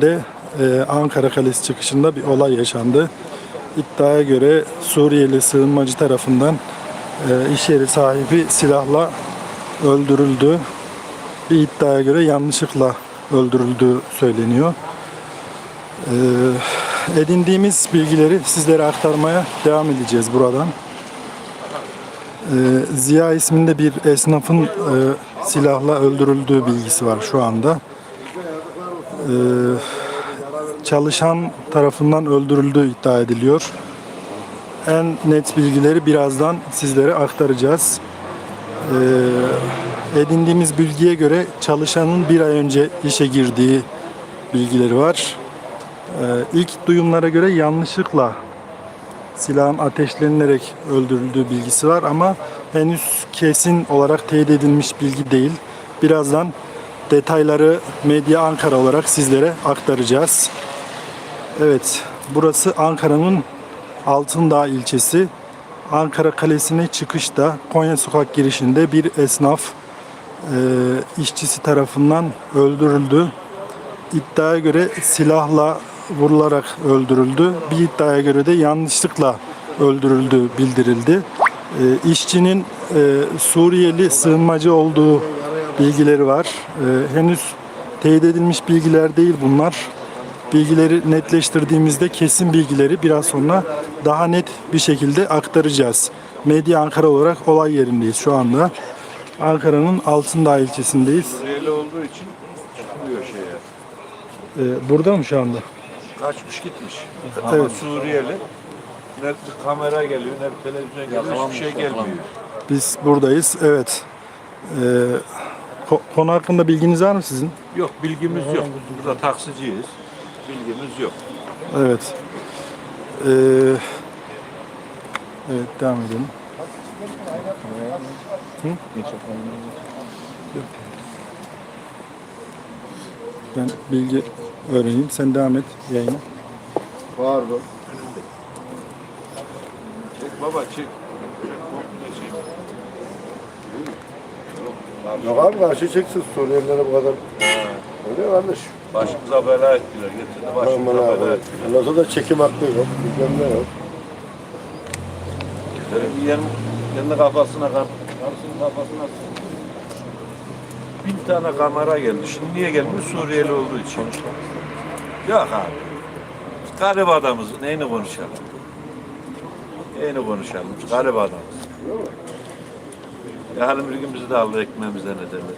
de e, Ankara Kalesi çıkışında bir olay yaşandı. İddiaya göre Suriyeli sığınmacı tarafından e, iş yeri sahibi silahla öldürüldü. Bir iddiaya göre yanlışlıkla öldürüldüğü söyleniyor. E, edindiğimiz bilgileri sizlere aktarmaya devam edeceğiz buradan. E, Ziya isminde bir esnafın e, silahla öldürüldüğü bilgisi var şu anda. E, çalışan tarafından öldürüldüğü iddia ediliyor. En net bilgileri birazdan sizlere aktaracağız. Ee, edindiğimiz bilgiye göre çalışanın bir ay önce işe girdiği bilgileri var. Ee, ilk duyumlara göre yanlışlıkla silahın ateşlenilerek öldürüldüğü bilgisi var ama henüz kesin olarak teyit edilmiş bilgi değil. Birazdan detayları Medya Ankara olarak sizlere aktaracağız. Evet, burası Ankara'nın Altındağ ilçesi. Ankara Kalesi'ne çıkışta Konya Sokak girişinde bir esnaf e, işçisi tarafından öldürüldü. İddiaya göre silahla vurularak öldürüldü. Bir iddiaya göre de yanlışlıkla öldürüldüğü bildirildi. E, işçinin e, Suriyeli sığınmacı olduğu bilgileri var. E, henüz teyit edilmiş bilgiler değil bunlar bilgileri netleştirdiğimizde kesin bilgileri biraz sonra daha net bir şekilde aktaracağız. Medya Ankara olarak olay yerindeyiz şu anda. Ankara'nın Altındağ ilçesindeyiz. Suriyeli olduğu için çıkmıyor şeye. Ee, burada mı şu anda? Kaçmış gitmiş. Ama Evet. Suriyeli ne bir kamera geliyor ne bir televizyon geliyor hiçbir şey gelmiyor. Biz buradayız. Evet. Ee, ko- konu hakkında bilginiz var mı sizin? Yok bilgimiz yok. Burada taksiciyiz. Bilgimiz yok. Evet. Ee, evet devam edelim. Hı? Yok. Ben bilgi öğreneyim. Sen devam et yayına. Pardon. Çek baba çek. Çek, komple çek. Yok abi karşı çeksin Suriyelilere bu kadar. Öyle kardeş. Başımıza bela ettiler. Getirdi Aman başımıza bela abi. ettiler. Ondan sonra da çekim hakkı yok. Bilmem ne yok. Benim yeğenim kendi kafasına kar- karısının kafasına bin tane kamera geldi. Şimdi niye gelmiyor? Suriyeli olduğu için. Yok abi. Garip adamız. Neyini konuşalım? Neyini konuşalım? Garip adamız. Yarın bir gün bizi de aldı ekmeğimizden ederler.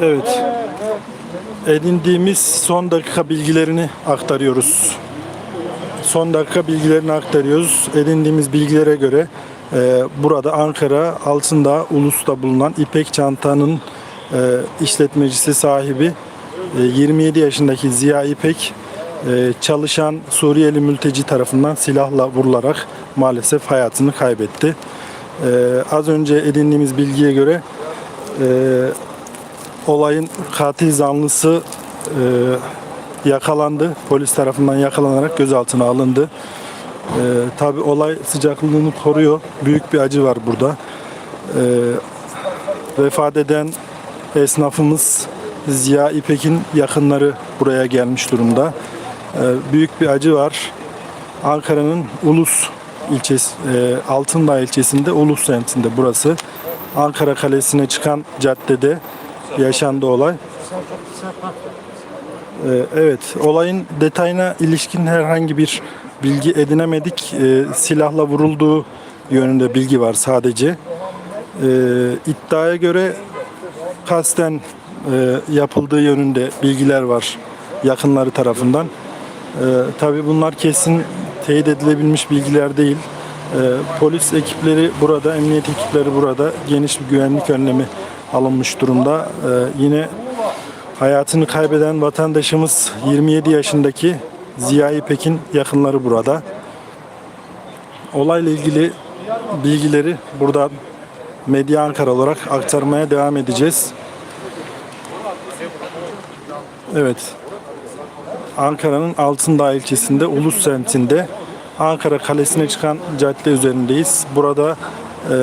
Evet. Edindiğimiz son dakika bilgilerini aktarıyoruz. Son dakika bilgilerini aktarıyoruz. Edindiğimiz bilgilere göre e, burada Ankara Altındağ Ulus'ta bulunan İpek Çanta'nın e, işletmecisi sahibi e, 27 yaşındaki Ziya İpek e, çalışan Suriyeli mülteci tarafından silahla vurularak maalesef hayatını kaybetti. E, az önce edindiğimiz bilgiye göre e, olayın katil zanlısı e, yakalandı. Polis tarafından yakalanarak gözaltına alındı. E, Tabi olay sıcaklığını koruyor. Büyük bir acı var burada. E, vefat eden esnafımız Ziya İpek'in yakınları buraya gelmiş durumda. Ee, Büyük bir acı var. Ankara'nın Ulus ilçesi, e, Altındağ ilçesinde Ulus semtinde burası. Ankara Kalesi'ne çıkan caddede yaşandı olay. Ee, Evet, olayın detayına ilişkin herhangi bir bilgi edinemedik. Ee, Silahla vurulduğu yönünde bilgi var sadece. Ee, iddiaya göre kasten e, yapıldığı yönünde bilgiler var yakınları tarafından. Ee, Tabii bunlar kesin teyit edilebilmiş bilgiler değil. Ee, polis ekipleri burada, emniyet ekipleri burada. Geniş bir güvenlik önlemi alınmış durumda. Ee, yine hayatını kaybeden vatandaşımız 27 yaşındaki Ziya İpek'in yakınları burada. Olayla ilgili bilgileri buradan Medya Ankara olarak aktarmaya devam edeceğiz. Evet. Ankara'nın Altındağ ilçesinde Ulus semtinde Ankara Kalesi'ne çıkan cadde üzerindeyiz. Burada e,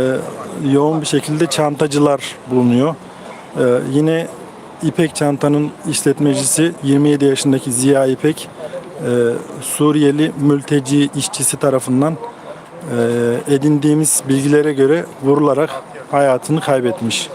yoğun bir şekilde çantacılar bulunuyor. E, yine İpek Çanta'nın işletmecisi 27 yaşındaki Ziya İpek e, Suriyeli mülteci işçisi tarafından e, edindiğimiz bilgilere göre vurularak hayatını kaybetmiş.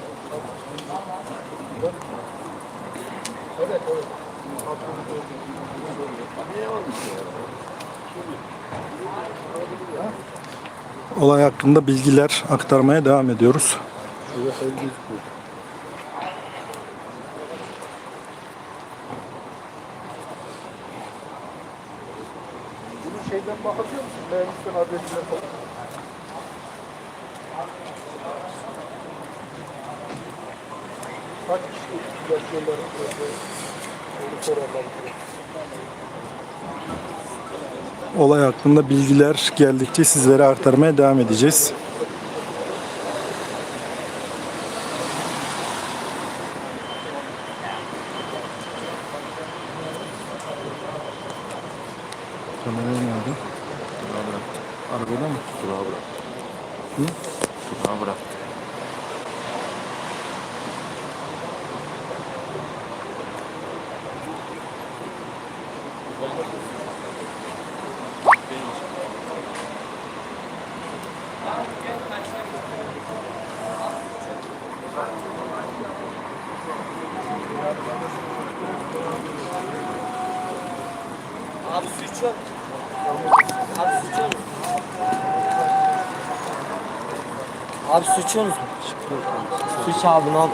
Olay hakkında bilgiler aktarmaya devam ediyoruz. Bunun şeyden bakabiliyor musun? Mühendisden adresinden. Kaç kişi? Onu sorarlar. Olay hakkında bilgiler geldikçe sizlere aktarmaya devam edeceğiz. Kamerayı nerede? Arabada mı? Durağa bırak. Hı? Durağa bırak. Abi su içiyor? Abi su içiyor? Abi su içiyor musun? Su iç abi ne olur.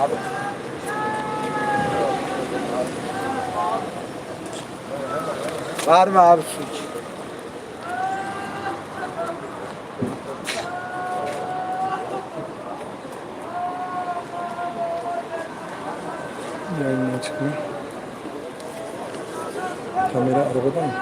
Abi. Var mı abi su iç? Arabada mı?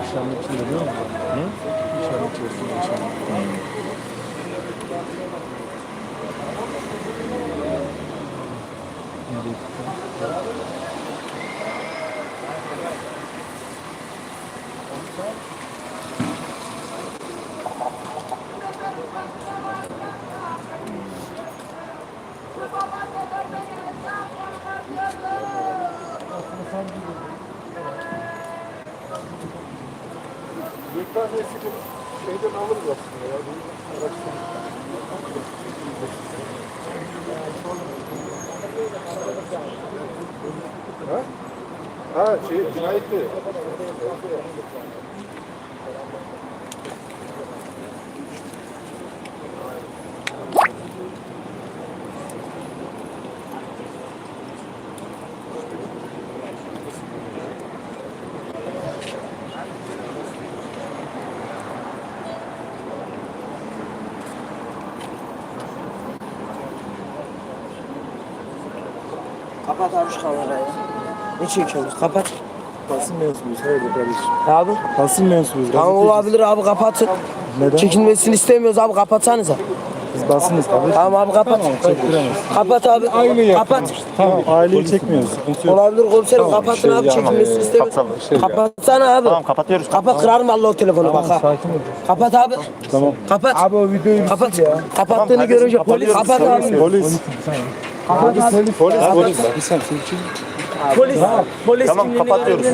İnşallah içinde değil mi? Hı? İnşallah içerisinde inşallah. Bir tanesini şeyden alırız aslında ya. Bir araştırma. Ha? Ha şey cinayetli. Kapat abi şu kamerayı. Ne çekiyorsunuz? Kapat. Basın mensubuyuz. Hayırdır kardeşim? Abi. Basın mensubuyuz. Tamam gazeteciyiz. olabilir abi kapatın. Neden? Çekilmesini istemiyoruz abi kapatsanıza. Biz basınız kardeşim. Tamam abi kapat. Kapat abi. Kapat. Tamam aileyi çekmiyoruz. Sıkıntı yok. Olabilir komiserim kapatın şey abi çekilmesini istemiyoruz. Kapatalım, şey. Kapatsana abi. Tamam kapatıyoruz. Kapat kırarım vallahi o telefonu bak ha. Sakin ol. Kapat abi. Tamam. Kapat. Abi o videoyu Kapat. Kapattığını görünce kapatıyoruz. kapat abi. Polis. Kapat abi. Polis. Polis. Bir saniye. Polis. Polis Tamam kapatıyoruz.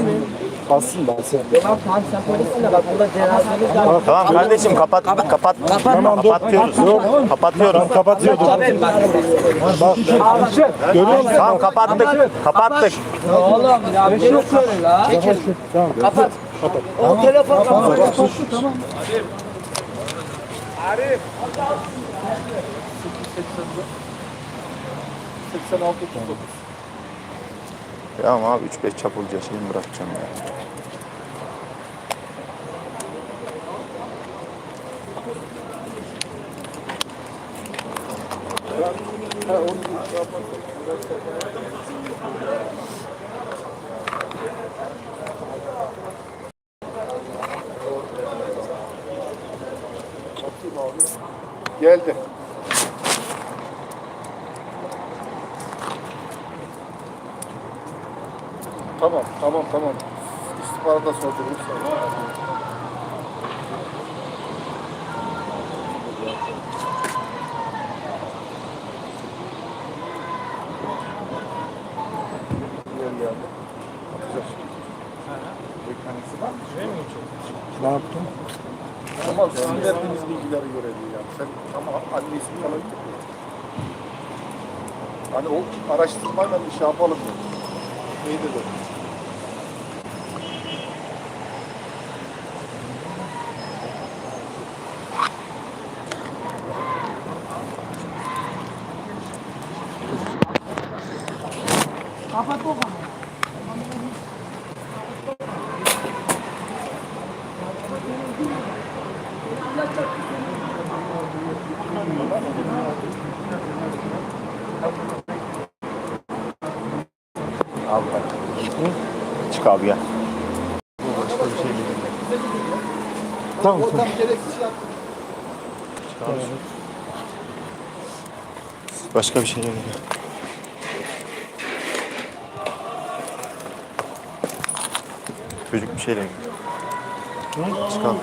Bassın bassın. Tamam tamam sen polissin de bak burada cenazemiz var. Tamam kardeşim kapat kapat. Tamam dur. Kapatıyoruz. Kapatıyoruz. Kapatıyordum. Abi bak. Görüyor musun? Tamam kapattık. Kapattık. Oğlum ya bir şey yok böyle la. Kapat. O telefon kapat. Ya ama abi 3-5 çapulca şey mi bırakacağım ya? geldi. Tamam, tamam, tamam. İstihbarata sordum. Ne yaptın? Ama sizin verdiğiniz bilgileri görelim yani. Sen ama anne ismi falan. Hani o araştırmayla bir şey yapalım 얘들도. 아빠 또 가. Thank you. Abi bak. Çık abi gel. Tamam. Tam gereksiz şey yaptım. Başka bir şey yok. Çocuk bir şeyle. Çıkalım.